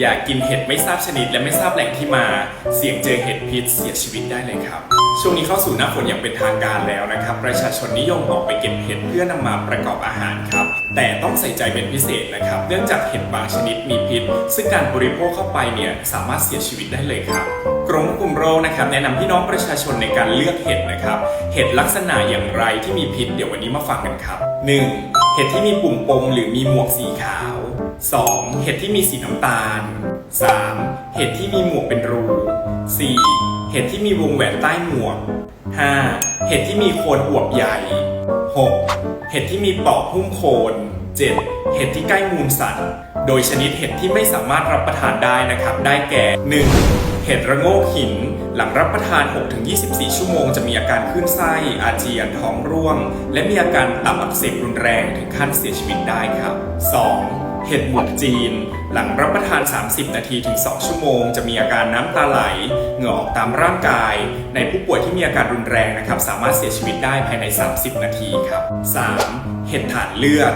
อย่ากินเห็ดไม่ทราบชนิดและไม่ทราบแหล่งที่มา เสี่ยงเจอเห็ดพิษเสียชีวิตได้เลยครับ ช่วงนี้เข้าสู่หน้าฝนอย่างเป็นทางการแล้วนะครับ ประชาชนนิยมออกไปเก็บเห็ดเพื่อนำมาประกอบอาหารครับ แต่ต้องใส่ใจเป็นพิเศษนะครับ เนื่องจากเห็ดบางชนิดมีพิษ ซึ่งการบริโภคเข้าไปเนี่ยสามารถเสียชีวิตได้เลยครับกรมควบคุมโรคนะครับแนะนำพี่น้องประชาชนในการเลือกเห็ดนะครับ เห็ดลักษณะอย่างไรที่มีพิษ เดี๋ยววันนี้มาฟังกันครับ 1. เห็ดที่มีปุ่มปมหรือมีหมวกสีขาว 2. เห็ดที่มีสีน้ำตาล 3. เห็ดที่มีหมวกเป็นรู 4. เห็ดที่มีวงแหวนใต้หมวก 5. เห็ดที่มีโคนอวบใหญ่ 6. เห็ดที่มีปอกหุ้มโคน 7. เห็ดที่ใกล้มูลสัตว์ โดยชนิดเห็ดที่ไม่สามารถรับประทานได้นะครับ ได้แก่ 1. เห็ดระโงกหิน หลังรับประทาน 6-24 ชั่วโมง จะมีอาการขึ้นไส้ อาเจียน ท้องร่วง และมีอาการตับอักเสบรุนแรงถึงขั้นเสียชีวิตได้ครับ 2. เห็ดหมวกจีน หลังรับประทาน 30 นาทีถึง 2 ชั่วโมง จะมีอาการน้ำตาไหลเหงื่อออกตามร่างกาย ในผู้ป่วยที่มีอาการรุนแรงนะครับ สามารถเสียชีวิตได้ภายใน 30 นาทีครับ 3. เห็ดถ่านเลือด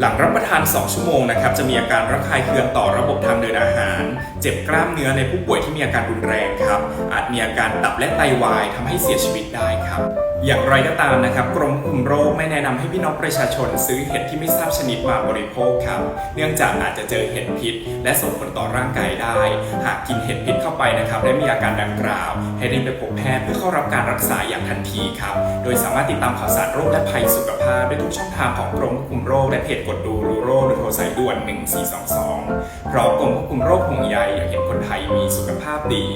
หลังรับประทาน 2 ชั่วโมงนะครับ จะมีอาการระคายเคืองต่อระบบทางเดินอาหาร เจ็บกล้ามเนื้อในผู้ป่วยที่มีอาการรุนแรงครับ อาจมีอาการตับและไตวายทำให้เสียชีวิตได้ครับ อย่างไรก็ตามนะครับกรมควบคุมโรคไม่แนะนำให้พี่น้องประชาชนซื้อเห็ดที่ไม่ทราบชนิดมาบริโภคครับ เนื่องจากอาจจะเจอเห็ดพิษ และส่งผลต่อร่างกายได้ หากกินเห็ดพิษเข้าไปนะครับและมีอาการดังกล่าว ให้รีบไปพบแพทย์เพื่อเข้ารับการรักษาอย่างทันทีครับ โดยสามารถติดตามข่าวสารโรคและภัยสุขภาพได้ทุกช่องทางของกรมควบคุมโรคและเพจกดดูรูโรคหรือโทรสายด่วน 1422 เพราะกรมควบคุมโรคห่วงใยอยากเห็นคนไทยมีสุขภาพดี